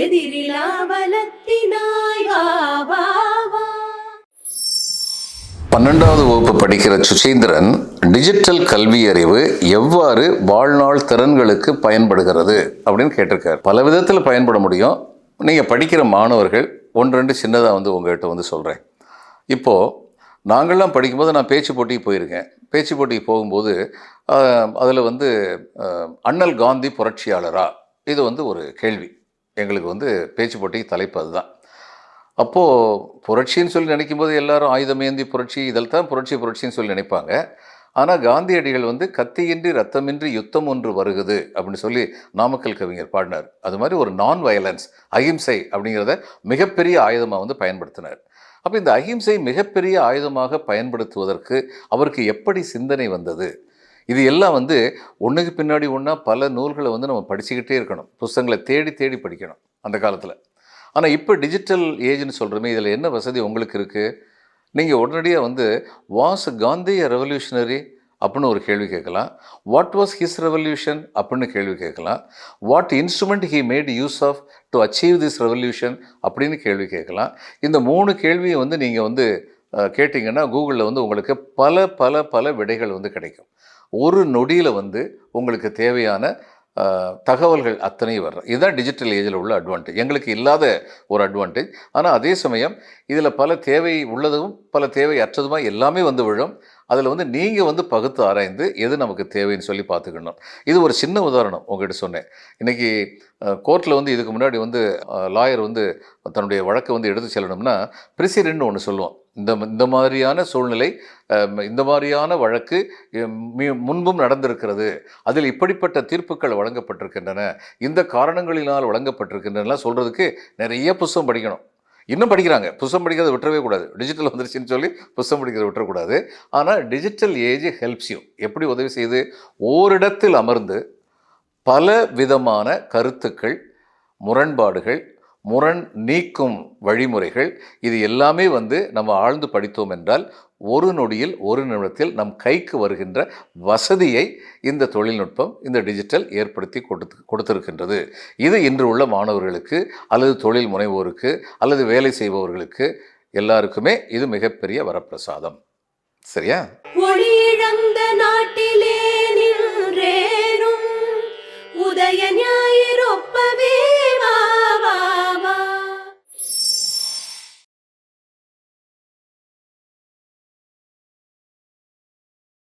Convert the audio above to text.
எதிரிலா பலத்தினாய் பன்னெண்டாவது வகுப்பு படிக்கிற சுசீந்திரன் டிஜிட்டல் கல்வி அறிவு எவ்வாறு வாழ்நாள் திறன்களுக்கு பயன்படுகிறது அப்படின்னு கேட்டிருக்காரு. பல விதத்தில் பயன்பட முடியும். நீங்கள் படிக்கிற மாணவர்கள் ஒன்று ரெண்டு சின்னதாக வந்து உங்கள்கிட்ட வந்து சொல்கிறேன் இப்போது நாங்கள்லாம் படிக்கும்போது நான் பேச்சு போட்டிக்கு போயிருக்கேன். பேச்சு போட்டிக்கு போகும்போது அதில் வந்து அண்ணல் காந்தி புரட்சியாளரா? இது வந்து ஒரு கேள்வி. எங்களுக்கு வந்து பேச்சு போட்டிக்கு தலைப்பு அதுதான். அப்போது புரட்சின்னு சொல்லி நினைக்கும் போது எல்லாரும் ஆயுதமேந்தி புரட்சி இதில் தான் புரட்சி புரட்சின்னு சொல்லி நினைப்பாங்க. ஆனால் காந்தியடிகள் வந்து கத்தியின்றி ரத்தமின்றி யுத்தம் ஒன்று வருகுது அப்படின்னு சொல்லி நாமக்கல் கவிஞர் பாடினார். அது மாதிரி ஒரு நான் வயலன்ஸ் அகிம்சை அப்படிங்கிறத மிகப்பெரிய ஆயுதமாக வந்து பயன்படுத்தினார். அப்போ இந்த அகிம்சை மிகப்பெரிய ஆயுதமாக பயன்படுத்துவதற்கு அவருக்கு எப்படி சிந்தனை வந்தது? இது எல்லாம் வந்து ஒன்றுக்கு பின்னாடி ஒன்றா பல நூல்களை வந்து நம்ம படிச்சுக்கிட்டே இருக்கணும். புஸ்தகங்களை தேடி தேடி படிக்கணும் அந்த காலத்தில். ஆனால் இப்போ டிஜிட்டல் ஏஜ்னு சொல்கிறோமே இதில் என்ன வசதி உங்களுக்கு இருக்குது நீங்கள் உடனடியாக வந்து வாஸ் காந்திய ரெவல்யூஷனரி அப்படின்னு ஒரு கேள்வி கேட்கலாம். வாட் வாஸ் ஹிஸ் ரெவல்யூஷன் அப்படின்னு கேள்வி கேட்கலாம். What instrument he made use of to achieve this revolution அப்படின்னு கேள்வி கேட்கலாம். இந்த மூணு கேள்வியை வந்து நீங்கள் வந்து கேட்டிங்கன்னா கூகுளில் வந்து உங்களுக்கு பல பல பல விடைகள் வந்து கிடைக்கும். ஒரு நொடியில் வந்து உங்களுக்கு தேவையான தகவல்கள் அத்தனையும் வர்றோம் இதுதான் டிஜிட்டல் ஏஜில் உள்ள அட்வான்டேஜ் எங்களுக்கு இல்லாத ஒரு அட்வான்டேஜ் ஆனால் அதே சமயம் இதில் பல தேவை உள்ளதும் பல தேவை அற்றதுமாக எல்லாமே வந்து விழும். அதில் வந்து நீங்கள் வந்து பகுத்து ஆராய்ந்து எது நமக்கு தேவைன்னு சொல்லி பார்த்துக்கணும். இது ஒரு சின்ன உதாரணம் உங்ககிட்ட சொன்னேன். இன்றைக்கி கோர்ட்டில் வந்து இதுக்கு முன்னாடி வந்து லாயர் வந்து தன்னுடைய வழக்கை வந்து எடுத்து செல்லணும்னா ப்ரிசிடென்ட்னு ஒன்று சொல்லுவோம் இந்த இந்த மாதிரியான சூழ்நிலை இந்த மாதிரியான வழக்கு முன்பும் நடந்திருக்கிறது. அதில் இப்படிப்பட்ட தீர்ப்புகள் வழங்கப்பட்டிருக்கின்றன. இந்த காரணங்களினால் வழங்கப்பட்டிருக்கின்றனலாம் சொல்கிறதுக்கு நிறைய புஸ்தம் படிக்கணும். இன்னும் படிக்கிறாங்க. புஸ்தம் படிக்கிறத விட்டுறவே கூடாது. டிஜிட்டல் வந்துருச்சுன்னு சொல்லி புஸ்தம் படிக்கிறத விட்டுறக்கூடாது. ஆனால் டிஜிட்டல் ஏஜ் ஹெல்ப்ஸ் யூ எப்படி உதவி செய்து ஓரிடத்தில் அமர்ந்து பல விதமான கருத்துக்கள் முரண்பாடுகள் முரண் நீக்கும் வழிமுறைகள். இது எல்லாமே வந்து நம்ம ஆழ்ந்து படித்தோம் என்றால் ஒரு நொடியில் ஒரு நிமிடத்தில் நம் கைக்கு வருகின்ற வசதியை இந்த தொழில்நுட்பம் இந்த டிஜிட்டல் ஏற்படுத்தி கொடுத்து கொடுத்திருக்கின்றது. இது இன்று உள்ள மாணவர்களுக்கு அல்லது தொழில் முனைவோருக்கு அல்லது வேலை செய்பவர்களுக்கு எல்லாருக்குமே இது மிகப்பெரிய வரப்பிரசாதம். சரியா? நாட்டிலே உதய ஞாயிறொப்பவே